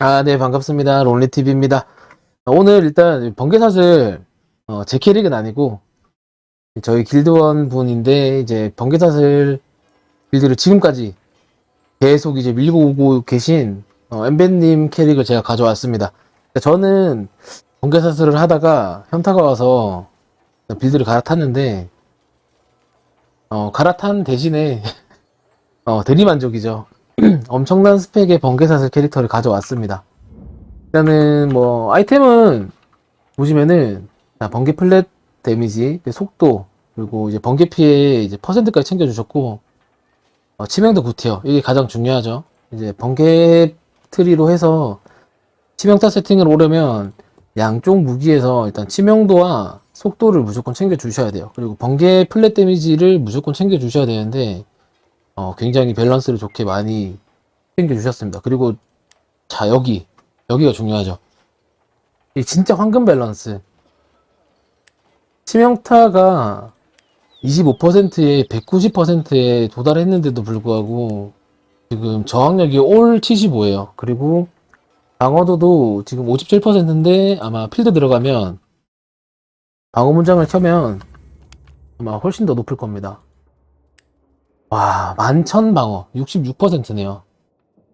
아, 네, 반갑습니다. 론리TV입니다. 오늘 일단 번개샷을, 어, 제 캐릭은 아니고, 저희 길드원 분인데, 이제 번개샷을, 길드를 지금까지 계속 이제 밀고 오고 계신, 어, 엠벤님 캐릭을 제가 가져왔습니다. 저는 번개샷을 하다가 현타가 와서 빌드를 갈아탔는데, 어, 갈아탄 대신에, 어, 대리만족이죠. 엄청난 스펙의 번개사슬 캐릭터를 가져왔습니다. 일단은 뭐 아이템은 보시면은 자, 번개 플랫 데미지, 그 속도 그리고 이제 번개 피해 이제 퍼센트까지 챙겨주셨고 어, 치명도 9티어 이게 가장 중요하죠. 이제 번개 트리로 해서 치명타 세팅을 오려면 양쪽 무기에서 일단 치명도와 속도를 무조건 챙겨 주셔야 돼요. 그리고 번개 플랫 데미지를 무조건 챙겨 주셔야 되는데 어, 굉장히 밸런스를 좋게 많이 챙겨주셨습니다. 그리고, 자, 여기. 여기가 중요하죠. 이 진짜 황금 밸런스. 치명타가 25%에 190%에 도달했는데도 불구하고, 지금 저항력이 올 75예요. 그리고, 방어도도 지금 57%인데, 아마 필드 들어가면, 방어 문장을 켜면, 아마 훨씬 더 높을 겁니다. 와, 만천 방어 66%네요.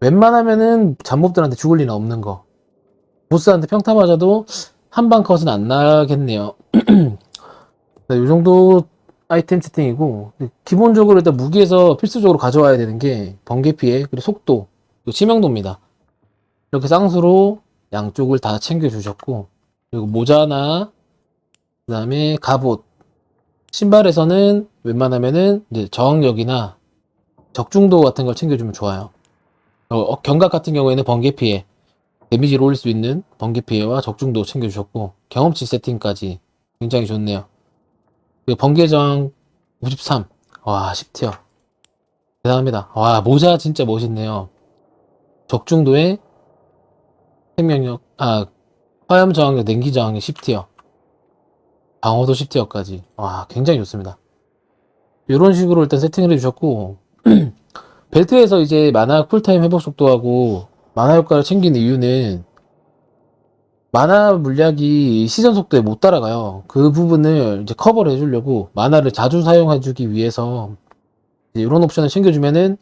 웬만하면은 잡몹들한테 죽을 리는 없는 거. 보스한테 평타 맞아도 한 방 컷은 안 나겠네요. 네, 이 정도 아이템 세팅이고 기본적으로 일단 무기에서 필수적으로 가져와야 되는 게 번개 피해 그리고 속도 그리고 치명도입니다. 이렇게 쌍수로 양쪽을 다 챙겨 주셨고 그리고 모자나 그 다음에 갑옷 신발에서는 웬만하면은 이제 저항력이나 적중도 같은 걸 챙겨주면 좋아요. 어, 어, 경각 같은 경우에는 번개 피해, 데미지를 올릴 수 있는 번개 피해와 적중도 챙겨주셨고 경험치 세팅까지 굉장히 좋네요. 그리고 번개 저항 53, 와 10티어 대단합니다. 와 모자 진짜 멋있네요. 적중도에 생명력, 아 화염 저항력, 냉기 저항력 10티어. 방어도 10티어까지. 와, 굉장히 좋습니다. 이런 식으로 일단 세팅을 해주셨고, 벨트에서 이제 만화 쿨타임 회복 속도하고 만화 효과를 챙기는 이유는 만화 물약이 시전 속도에 못 따라가요. 그 부분을 이제 커버를 해주려고 만화를 자주 사용해주기 위해서 이런 옵션을 챙겨주면은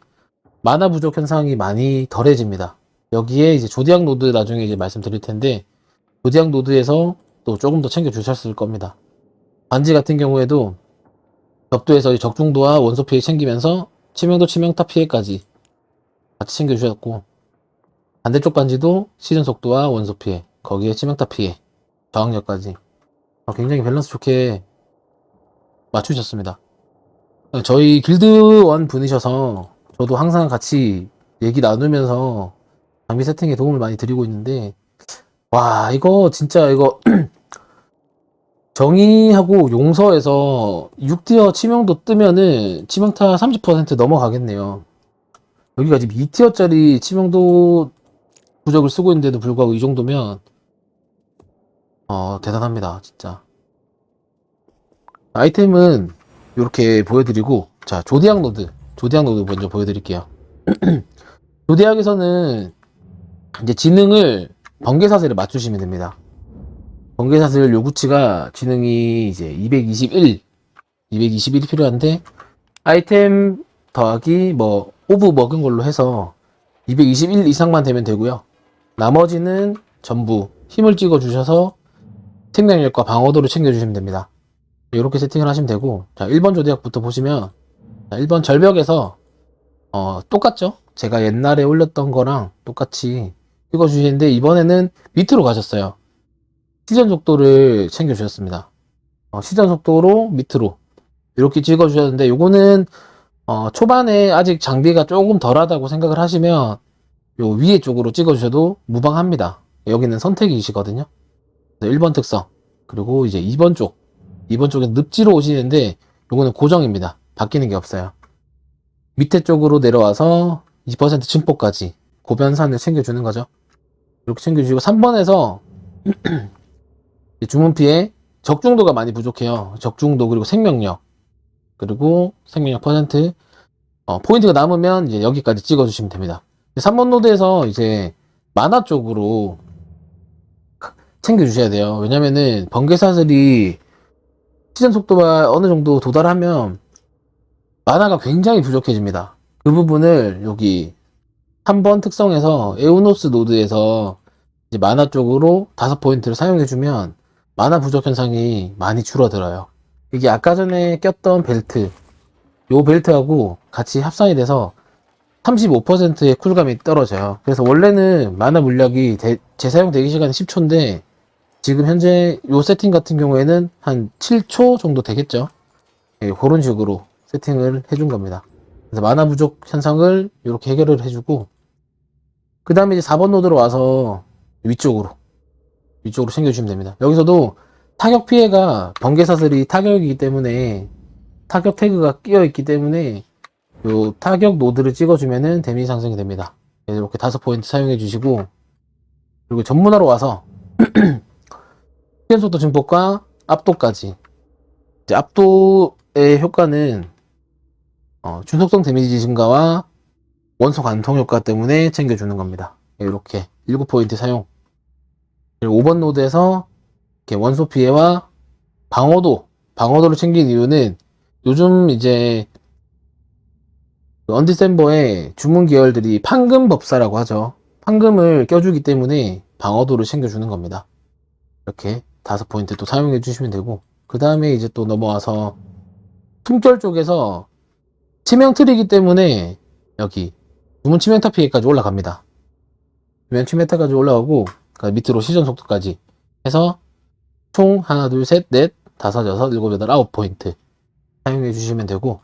만화 부족 현상이 많이 덜해집니다. 여기에 이제 조디악 노드 나중에 이제 말씀드릴 텐데 조디악 노드에서 또 조금 더 챙겨주셨을 겁니다. 반지 같은 경우에도 벽도에서 적중도와 원소 피해 챙기면서 치명도 치명타 피해까지 같이 챙겨주셨고 반대쪽 반지도 시즌 속도와 원소 피해 거기에 치명타 피해 저항력까지 어, 굉장히 밸런스 좋게 맞추셨습니다. 저희 길드원 분이셔서 저도 항상 같이 얘기 나누면서 장비 세팅에 도움을 많이 드리고 있는데 와 이거 진짜 이거 정의하고 용서에서 6티어 치명도 뜨면은 치명타 30% 넘어가겠네요. 여기가 지금 2티어짜리 치명도 부적을 쓰고 있는데도 불구하고 이 정도면 어 대단합니다 진짜. 아이템은 이렇게 보여드리고 자 조디악 노드 조디악 노드 먼저 보여드릴게요. 조디악에서는 이제 지능을 번개사슬에 맞추시면 됩니다 번개사슬 요구치가 지능이 이제 221, 221이 필요한데 아이템 더하기 뭐 오브 먹은 걸로 해서 221 이상만 되면 되고요. 나머지는 전부 힘을 찍어 주셔서 생명력과 방어도를 챙겨 주시면 됩니다. 이렇게 세팅을 하시면 되고 자 1번 조대학부터 보시면 자, 1번 절벽에서 어, 똑같죠? 제가 옛날에 올렸던 거랑 똑같이 찍어 주시는데 이번에는 밑으로 가셨어요. 시전 속도를 챙겨주셨습니다. 어, 시전 속도로 밑으로 이렇게 찍어주셨는데 요거는 어, 초반에 아직 장비가 조금 덜하다고 생각을 하시면 요 위에 쪽으로 찍어주셔도 무방합니다. 여기는 선택이시거든요. 1번 특성 그리고 이제 2번 쪽 2번 쪽에 늪지로 오시는데 요거는 고정입니다. 바뀌는 게 없어요. 밑에 쪽으로 내려와서 2% 증폭까지 고변산을 챙겨주는 거죠. 이렇게 챙겨주시고 3번에서 주문 피해 적중도가 많이 부족해요. 적중도 그리고 생명력 그리고 생명력 퍼센트 어, 포인트가 남으면 이제 여기까지 찍어주시면 됩니다. 3번 노드에서 이제 만화 쪽으로 챙겨주셔야 돼요. 왜냐면은 번개사슬이 시전 속도가 어느 정도 도달하면 만화가 굉장히 부족해집니다. 그 부분을 여기 3번 특성에서 에우노스 노드에서 이제 만화 쪽으로 다섯 포인트를 사용해주면 만화 부족 현상이 많이 줄어들어요. 이게 아까 전에 꼈던 벨트, 요 벨트하고 같이 합산이 돼서 35%의 쿨감이 떨어져요. 그래서 원래는 만화 물약이 대- 재사용 대기 시간이 10초인데 지금 현재 요 세팅 같은 경우에는 한 7초 정도 되겠죠. 예, 그런 식으로 세팅을 해준 겁니다. 그래서 만화 부족 현상을 이렇게 해결을 해주고 그 다음에 이제 4번 노드로 와서 위쪽으로 위쪽으로 챙겨주시면 됩니다. 여기서도 타격 피해가 번개사슬이 타격이기 때문에 타격 태그가 끼어 있기 때문에 요 타격 노드를 찍어주면은 데미지 상승이 됩니다. 네, 이렇게 다섯 포인트 사용해 주시고 그리고 전문화로 와서 시간 속도 증폭과 압도까지 이제 압도의 효과는 어, 중속성 데미지 증가와 원소 관통 효과 때문에 챙겨주는 겁니다. 네, 이렇게 7포인트 사용 5번 노드에서 이렇게 원소 피해와 방어도 방어도를 챙긴 이유는 요즘 이제 그 언디셈버의 주문 계열들이 판금 법사라고 하죠. 판금을 껴주기 때문에 방어도를 챙겨주는 겁니다. 이렇게 다섯 포인트 또 사용해 주시면 되고 그 다음에 이제 또 넘어와서 숨결 쪽에서 치명 틀이기 때문에 여기 주문 치명타 피해까지 올라갑니다. 주문 치명타까지 올라가고 그 밑으로 시전 속도까지 해서 총 하나 둘 셋 넷 다섯 여섯 일곱 여덟 아홉 포인트 사용해 주시면 되고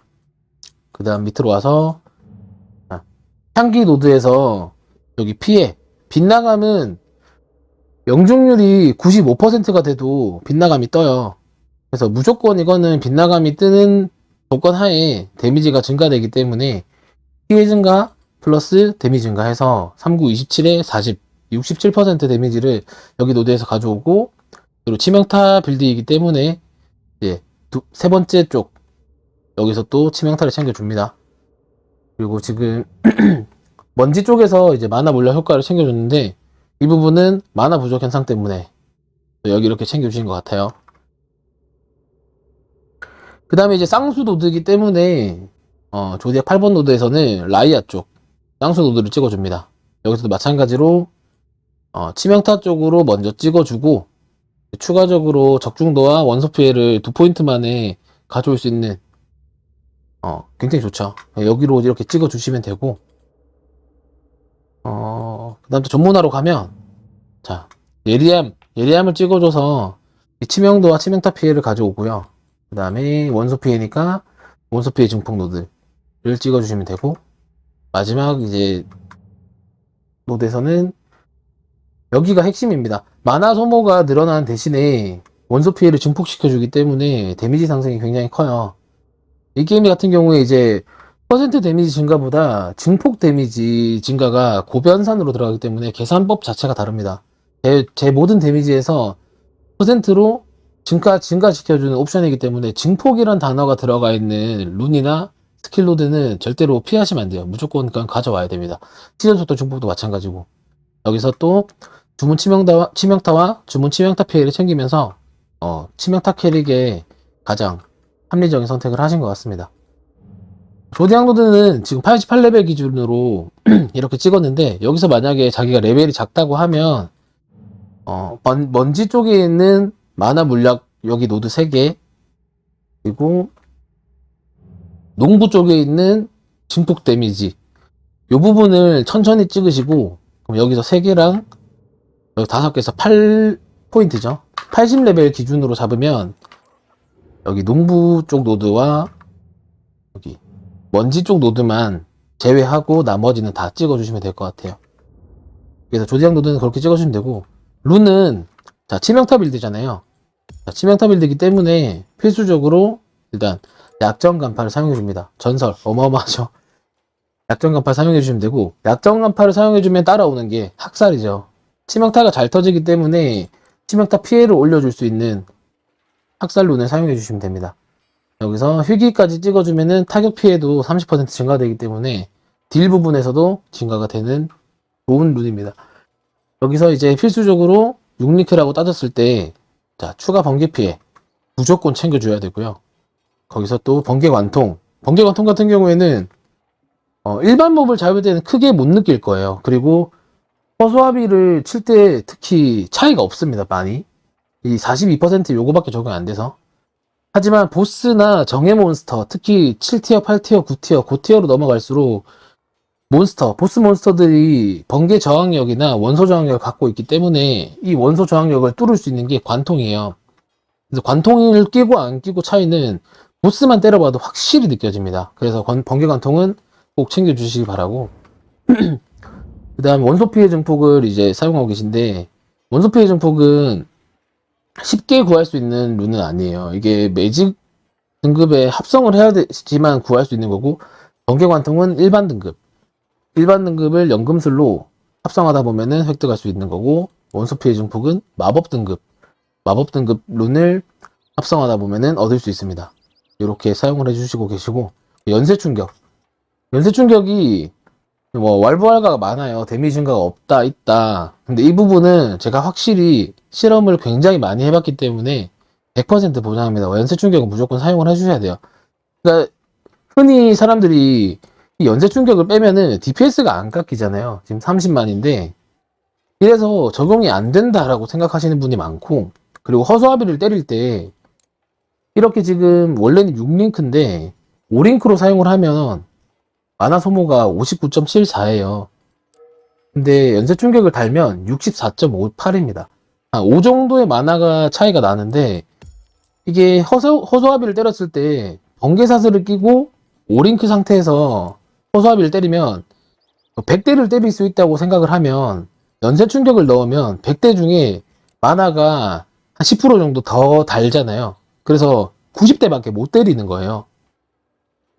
그 다음 밑으로 와서 아, 향기 노드에서 여기 피해. 빗나감은 명중률이 95%가 돼도 빗나감이 떠요. 그래서 무조건 이거는 빗나감이 뜨는 조건 하에 데미지가 증가되기 때문에 피해 증가 플러스 데미지 증가해서 39, 27에 40, 67% 데미지를 여기 노드에서 가져오고 그리고 치명타 빌드이기 때문에 이제 두, 세 번째 쪽 여기서 또 치명타를 챙겨줍니다. 그리고 지금 먼지 쪽에서 이제 만화 물약 효과를 챙겨줬는데 이 부분은 만화 부족 현상 때문에 여기 이렇게 챙겨주신 것 같아요. 그 다음에 이제 쌍수 노드이기 때문에 어, 조디악 8번 노드에서는 라이아 쪽 쌍수 노드를 찍어줍니다. 여기서도 마찬가지로 어, 치명타 쪽으로 먼저 찍어주고 추가적으로 적중도와 원소 피해를 두 포인트 만에 가져올 수 있는 어, 굉장히 좋죠. 여기로 이렇게 찍어 주시면 되고 어, 그 다음 또 전문화로 가면 자, 예리함, 예리함을 찍어 줘서 이 치명도와 치명타 피해를 가져오고요. 그 다음에 원소 피해니까 원소 피해 증폭 노드를 찍어 주시면 되고 마지막 이제 노드에서는 여기가 핵심입니다. 만화 소모가 늘어나는 대신에 원소 피해를 증폭시켜주기 때문에 데미지 상승이 굉장히 커요. 이 게임 같은 경우에 이제 퍼센트 데미지 증가보다 증폭 데미지 증가가 고변산으로 들어가기 때문에 계산법 자체가 다릅니다. 제, 제 모든 데미지에서 퍼센트로 증가, 증가시켜주는 옵션이기 때문에 증폭이란 단어가 들어가 있는 룬이나 스킬로드는 절대로 피하시면 안 돼요. 무조건 가져와야 됩니다. 시전 속도 증폭도 마찬가지고. 여기서 또 주문 치명타와, 치명타와 주문 치명타 피해를 챙기면서 어, 치명타 캐릭에 가장 합리적인 선택을 하신 것 같습니다. 조디앙로드는 지금 88레벨 기준으로 이렇게 찍었는데 여기서 만약에 자기가 레벨이 작다고 하면 어, 먼, 먼지 쪽에 있는 만화 물약 여기 노드 3개 그리고 농부 쪽에 있는 증폭 데미지 이 부분을 천천히 찍으시고 그럼 여기서 3개랑 여기 5개에서 8포인트죠 80레벨 기준으로 잡으면 여기 농부 쪽 노드와 여기 먼지 쪽 노드만 제외하고 나머지는 다 찍어주시면 될 것 같아요. 그래서 조디양 노드는 그렇게 찍어주시면 되고 룬은 자 치명타 빌드잖아요. 자, 치명타 빌드이기 때문에 필수적으로 일단 약점 간파를 사용해 줍니다. 전설 어마어마하죠. 약점 간파 사용해 주시면 되고 약점 간파를 사용해 주면 따라오는 게 학살이죠. 치명타가 잘 터지기 때문에 치명타 피해를 올려줄 수 있는 학살룬을 사용해 주시면 됩니다. 여기서 휴기까지 찍어주면은 타격 피해도 30% 증가되기 때문에 딜 부분에서도 증가가 되는 좋은 룬입니다. 여기서 이제 필수적으로 6링크라고 따졌을 때, 자, 추가 번개 피해 무조건 챙겨줘야 되고요. 거기서 또 번개 관통. 번개 관통 같은 경우에는, 어, 일반 몹을 잡을 때는 크게 못 느낄 거예요. 그리고 허수아비를 칠 때 특히 차이가 없습니다, 많이. 이 42% 요거밖에 적용 안 돼서. 하지만 보스나 정예 몬스터, 특히 7티어, 8티어, 9티어, 고티어로 넘어갈수록 몬스터, 보스 몬스터들이 번개 저항력이나 원소 저항력을 갖고 있기 때문에 이 원소 저항력을 뚫을 수 있는 게 관통이에요. 그래서 관통을 끼고 안 끼고 차이는 보스만 때려봐도 확실히 느껴집니다. 그래서 관- 번개 관통은 꼭 챙겨주시기 바라고. 그 다음 원소 피해 증폭을 이제 사용하고 계신데, 원소 피해 증폭은 쉽게 구할 수 있는 룬은 아니에요. 이게 매직 등급에 합성을 해야 되지만 구할 수 있는 거고, 번개 관통은 일반 등급. 일반 등급을 연금술로 합성하다 보면은 획득할 수 있는 거고, 원소 피해 증폭은 마법 등급. 마법 등급 룬을 합성하다 보면은 얻을 수 있습니다. 이렇게 사용을 해주시고 계시고, 연쇄 충격. 연쇄 충격이 뭐 왈부왈가가 많아요. 데미지 증가가 없다, 있다. 근데 이 부분은 제가 확실히 실험을 굉장히 많이 해봤기 때문에 100% 보장합니다. 연쇄 충격은 무조건 사용을 해주셔야 돼요. 그러니까 흔히 사람들이 이 연쇄 충격을 빼면은 DPS가 안 깎이잖아요. 지금 30만인데 이래서 적용이 안 된다라고 생각하시는 분이 많고 그리고 허수아비를 때릴 때 이렇게 지금 원래는 6링크인데 5링크로 사용을 하면 만화 소모가 59.74예요. 근데 연쇄 충격을 달면 64.58입니다. 한 5 정도의 만화가 차이가 나는데 이게 허수, 허수아비를 때렸을 때 번개사슬을 끼고 5링크 상태에서 허수아비를 때리면 100대를 때릴 수 있다고 생각을 하면 연쇄 충격을 넣으면 100대 중에 만화가 한 10% 정도 더 달잖아요. 그래서 90대밖에 못 때리는 거예요.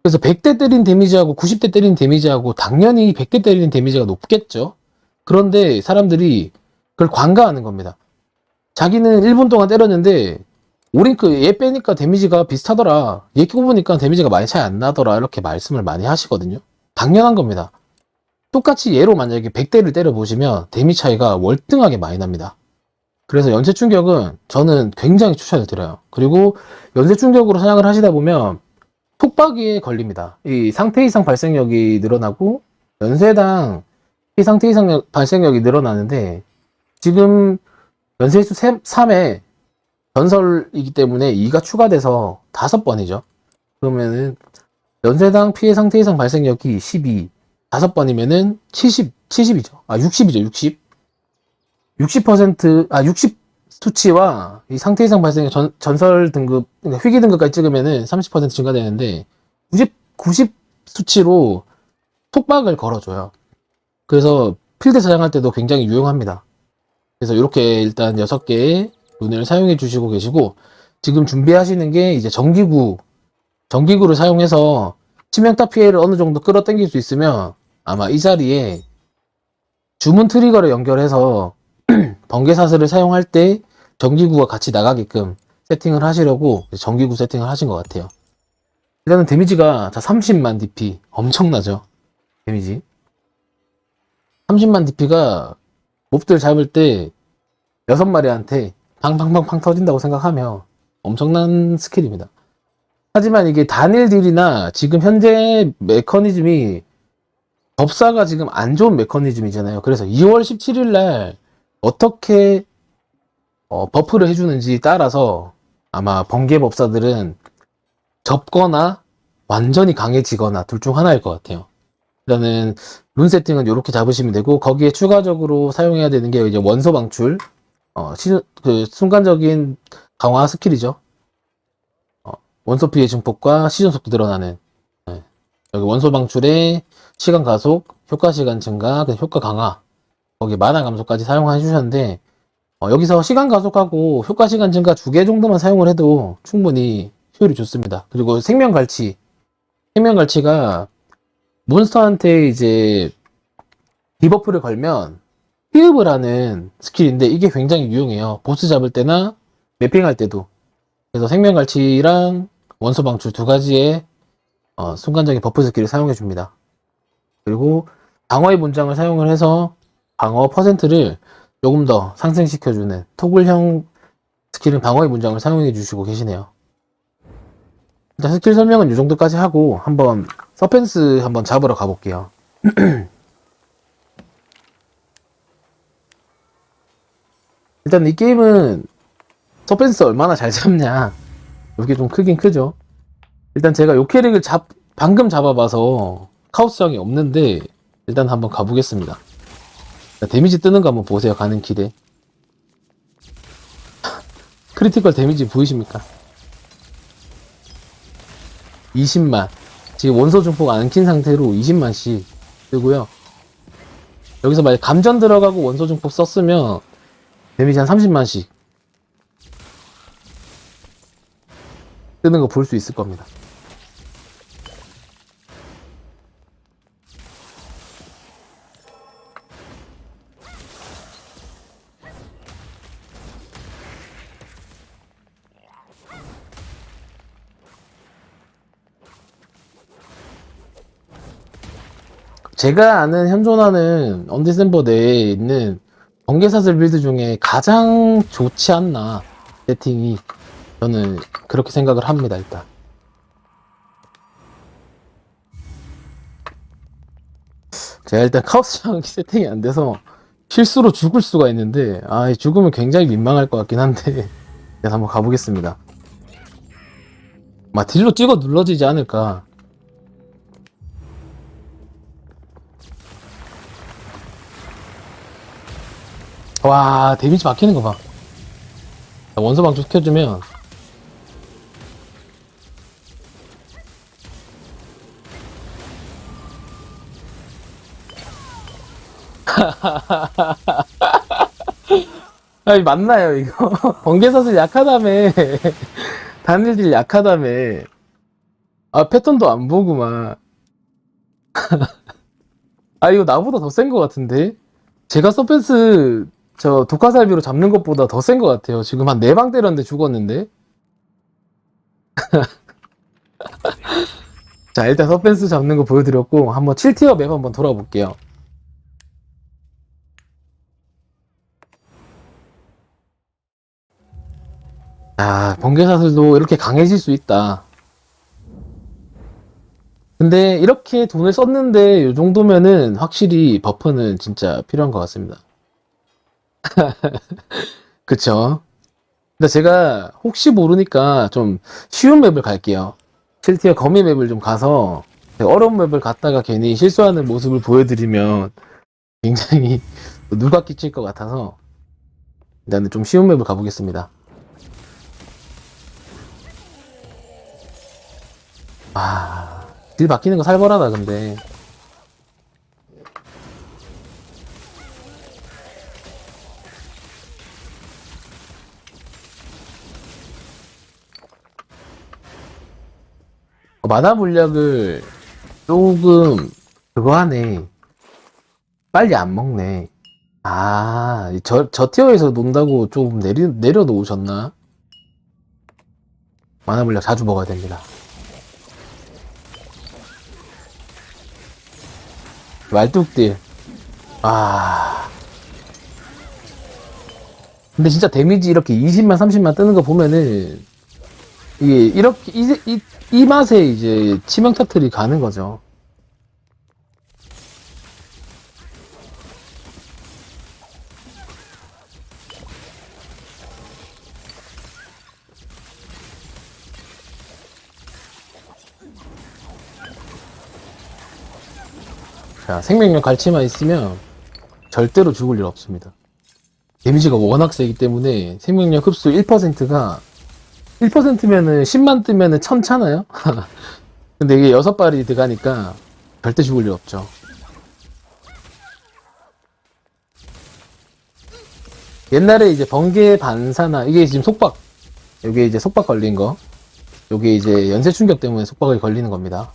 그래서 100대 때린 데미지하고 90대 때린 데미지하고 당연히 100대 때리는 데미지가 높겠죠. 그런데 사람들이 그걸 관가하는 겁니다. 자기는 1분 동안 때렸는데 오링크 얘 빼니까 데미지가 비슷하더라. 얘 끼고 보니까 데미지가 많이 차이 안 나더라. 이렇게 말씀을 많이 하시거든요. 당연한 겁니다. 똑같이 얘로 만약에 100대를 때려보시면 데미 차이가 월등하게 많이 납니다. 그래서 연쇄 충격은 저는 굉장히 추천을 드려요. 그리고 연쇄 충격으로 사냥을 하시다 보면 톡박이에 걸립니다. 이 상태 이상 발생력이 늘어나고 연쇄당 이 상태 이상 발생력이 늘어나는데 지금 연쇄수 3에 전설이기 때문에 2가 추가돼서 5번이죠. 그러면은 연쇄당 피해 상태 이상 발생력이 12, 5번이면은 70, 70이죠. 아, 60이죠, 60. 60%, 아, 60 수치와 이 상태 이상 발생의 전, 전설 등급, 그러니까 희귀 등급까지 찍으면은 30% 증가되는데 90, 90 수치로 톡박을 걸어줘요. 그래서 필드 사냥할 때도 굉장히 유용합니다. 그래서 이렇게 일단 6개의 run을 사용해 주시고 계시고 지금 준비하시는 게 이제 전기구, 전기구를 사용해서 치명타 피해를 어느 정도 끌어당길 수 있으면 아마 이 자리에 주문 트리거를 연결해서 번개사슬을 사용할 때 전기구가 같이 나가게끔 세팅을 하시려고 전기구 세팅을 하신 것 같아요. 일단은 데미지가 자 30만 DP 엄청나죠 데미지 30만 DP가 몹들 잡을 때 6마리한테 팡팡팡팡 터진다고 생각하면 엄청난 스킬입니다. 하지만 이게 단일 딜이나 지금 현재 메커니즘이 법사가 지금 안 좋은 메커니즘이잖아요. 그래서 2월 17일 날 어떻게 어, 버프를 해주는지 따라서 아마 번개 법사들은 접거나 완전히 강해지거나 둘 중 하나일 것 같아요. 일단은 룬 세팅은 이렇게 잡으시면 되고 거기에 추가적으로 사용해야 되는 게 이제 원소 방출, 어, 시, 그 순간적인 강화 스킬이죠. 어, 원소 피해 증폭과 시전 속도 늘어나는 네. 여기 원소 방출에 시간 가속, 효과 시간 증가, 그 효과 강화, 거기 만화 감소까지 사용해 주셨는데 어, 여기서 시간 가속하고 효과 시간 증가 두 개 정도만 사용을 해도 충분히 효율이 좋습니다. 그리고 생명 갈치, 생명 갈치가 몬스터한테 이제 디버프를 걸면 피읍을 하는 스킬인데 이게 굉장히 유용해요. 보스 잡을 때나 매핑할 때도. 그래서 생명 갈치랑 원소 방출 두 가지의 어, 순간적인 버프 스킬을 사용해 줍니다. 그리고 방어의 문장을 사용을 해서 방어 퍼센트를 조금 더 상승시켜주는 토글형 스킬은 방어의 문장을 사용해 주시고 계시네요. 일단 스킬 설명은 이 정도까지 하고 한번 서펜스 한번 잡으러 가볼게요. 일단 이 게임은 서펜스 얼마나 잘 잡냐 이게 좀 크긴 크죠. 일단 제가 요 캐릭을 잡 방금 잡아봐서 카오스형이 없는데 일단 한번 가보겠습니다. 자, 데미지 뜨는 거 한번 보세요. 가는 길에. 크리티컬 데미지 보이십니까? 20만. 지금 원소 중폭 안 킨 상태로 20만씩 뜨고요. 여기서 만약 감전 들어가고 원소 중폭 썼으면 데미지 한 30만씩 뜨는 거 볼 수 있을 겁니다. 제가 아는 현존하는 언디셈버 내에 있는 번개사슬 빌드 중에 가장 좋지 않나 세팅이 저는 그렇게 생각을 합니다 일단. 제가 일단 카오스랑 세팅이 안 돼서 실수로 죽을 수가 있는데 아 죽으면 굉장히 민망할 것 같긴 한데 그래서 한번 가보겠습니다. 막 딜로 찍어 눌러지지 않을까 와 데미지 막히는 거 봐. 원소 방출 켜주면. 아니 맞나요 이거? 번개사슬 약하다며. 단일딜 약하다며. 아 패턴도 안 보구만. 아 이거 나보다 더 센 것 같은데? 제가 서펜스 저 독화살비로 잡는 것보다 더 센 것 같아요. 지금 한 네 방 때렸는데 죽었는데. 자, 일단 서펜스 잡는 거 보여드렸고, 한번 7티어 맵 한번 돌아볼게요. 아, 번개사슬도 이렇게 강해질 수 있다. 근데 이렇게 돈을 썼는데 이 정도면은 확실히 버프는 진짜 필요한 것 같습니다. 그쵸? 근데 제가 혹시 모르니까 좀 쉬운 맵을 갈게요. 7티어 거미 맵을 좀 가서 어려운 맵을 갔다가 괜히 실수하는 모습을 보여드리면 굉장히 누가 끼칠 것 같아서 일단은 좀 쉬운 맵을 가보겠습니다. 아, 딜 바뀌는 거 살벌하다, 근데. 만화 물약을 조금 그거 하네. 빨리 안 먹네. 아, 저, 저 티어에서 논다고 좀 내리, 내려놓으셨나? 만화 물약 자주 먹어야 됩니다. 말뚝딜. 아. 근데 진짜 데미지 이렇게 20만, 30만 뜨는 거 보면은, 이게 이렇게, 이, 이, 이 맛에 이제 치명 타틀이 가는 거죠. 자, 생명력 갈치만 있으면 절대로 죽을 일 없습니다. 데미지가 워낙 세기 때문에 생명력 흡수 1%가 1%면은 10만 뜨면은 천 차나요? 근데 이게 6발이 들어가니까 절대 죽을 일 없죠. 옛날에 이제 번개 반사나 이게 지금 속박 요게 이제 속박 걸린 거 요게 이제 연쇄 충격 때문에 속박이 걸리는 겁니다.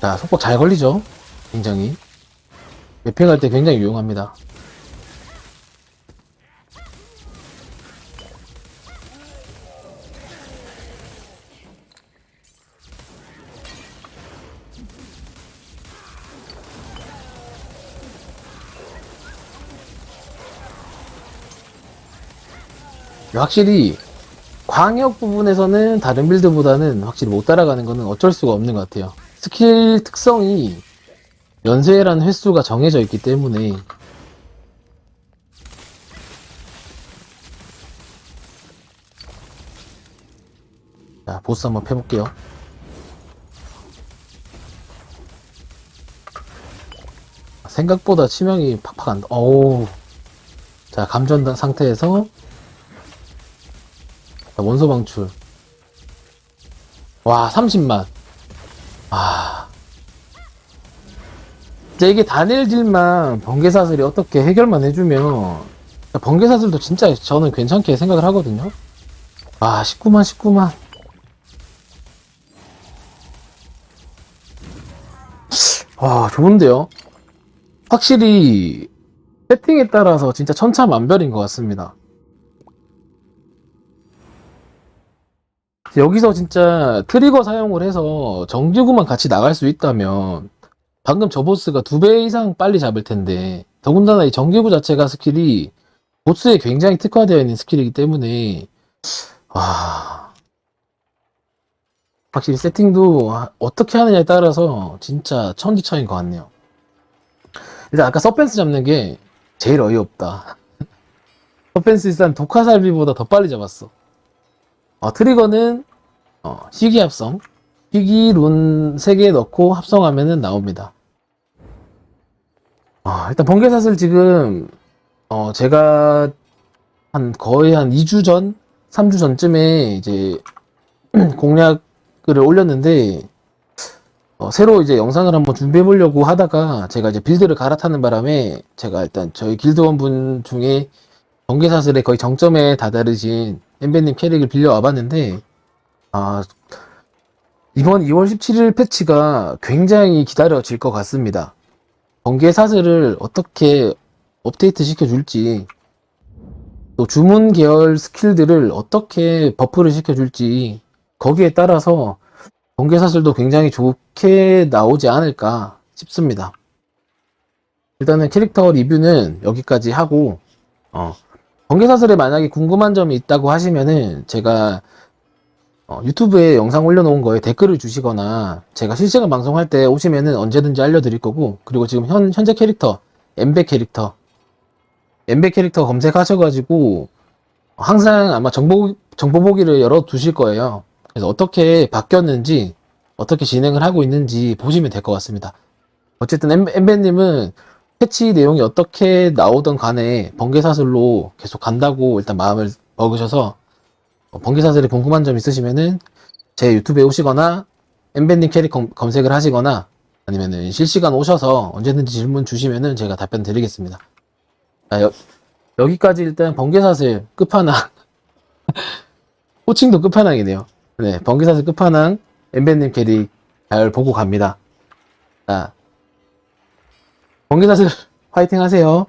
자, 속박 잘 걸리죠? 굉장히. 매핑할 때 굉장히 유용합니다. 확실히 광역 부분에서는 다른 빌드보다는 확실히 못 따라가는 거는 어쩔 수가 없는 것 같아요. 스킬 특성이 연쇄란 횟수가 정해져 있기 때문에 자, 보스 한번 패볼게요. 생각보다 치명이 팍팍 안, 어우. 자, 감전 상태에서 자, 원소 방출. 와, 30만. 아. 이제 이게 단일질만 번개사슬이 어떻게 해결만 해주면 번개사슬도 진짜 저는 괜찮게 생각을 하거든요. 아, 19만, 19만. 와, 좋은데요? 확실히 세팅에 따라서 진짜 천차만별인 것 같습니다. 여기서 진짜 트리거 사용을 해서 정규구만 같이 나갈 수 있다면 방금 저 보스가 두 배 이상 빨리 잡을 텐데 더군다나 이 정규구 자체가 스킬이 보스에 굉장히 특화되어 있는 스킬이기 때문에 와 확실히 세팅도 어떻게 하느냐에 따라서 진짜 천지차이인 것 같네요. 일단 아까 서펜스 잡는 게 제일 어이없다. 서펜스 일단 독화살비보다 더 빨리 잡았어. 어, 트리거는 어, 희귀 합성, 희귀 룬 3개 넣고 합성하면은 나옵니다. 어, 일단 번개사슬 지금 어, 제가 한 거의 한 2주 전, 3주 전쯤에 이제 공략글을 올렸는데 어, 새로 이제 영상을 한번 준비해 보려고 하다가 제가 이제 빌드를 갈아타는 바람에 제가 일단 저희 길드원 분 중에 번개사슬의 거의 정점에 다다르신 엠베님 캐릭을 빌려와 봤는데 아 이번 2월 17일 패치가 굉장히 기다려질 것 같습니다. 번개 사슬을 어떻게 업데이트 시켜줄지 또 주문 계열 스킬들을 어떻게 버프를 시켜줄지 거기에 따라서 번개 사슬도 굉장히 좋게 나오지 않을까 싶습니다. 일단은 캐릭터 리뷰는 여기까지 하고 어, 번개사슬에 만약에 궁금한 점이 있다고 하시면은 제가 어, 유튜브에 영상 올려놓은 거에 댓글을 주시거나 제가 실시간 방송할 때 오시면은 언제든지 알려드릴 거고 그리고 지금 현, 현재 캐릭터 엠베 캐릭터 엠베 캐릭터 검색하셔가지고 항상 아마 정보 정보 보기를 열어 두실 거예요. 그래서 어떻게 바뀌었는지 어떻게 진행을 하고 있는지 보시면 될 것 같습니다. 어쨌든 엠, 엠베님은 패치 내용이 어떻게 나오던 간에 번개사슬로 계속 간다고 일단 마음을 먹으셔서 어, 번개사슬에 궁금한 점 있으시면은 제 유튜브에 오시거나 엠베님 캐릭 검, 검색을 하시거나 아니면은 실시간 오셔서 언제든지 질문 주시면은 제가 답변 드리겠습니다. 아, 여, 여기까지 일단 번개사슬 끝판왕 호칭도 끝판왕이네요. 네, 번개사슬 끝판왕 엠베님 캐릭 잘 보고 갑니다. 자, 번개사슬 화이팅 하세요.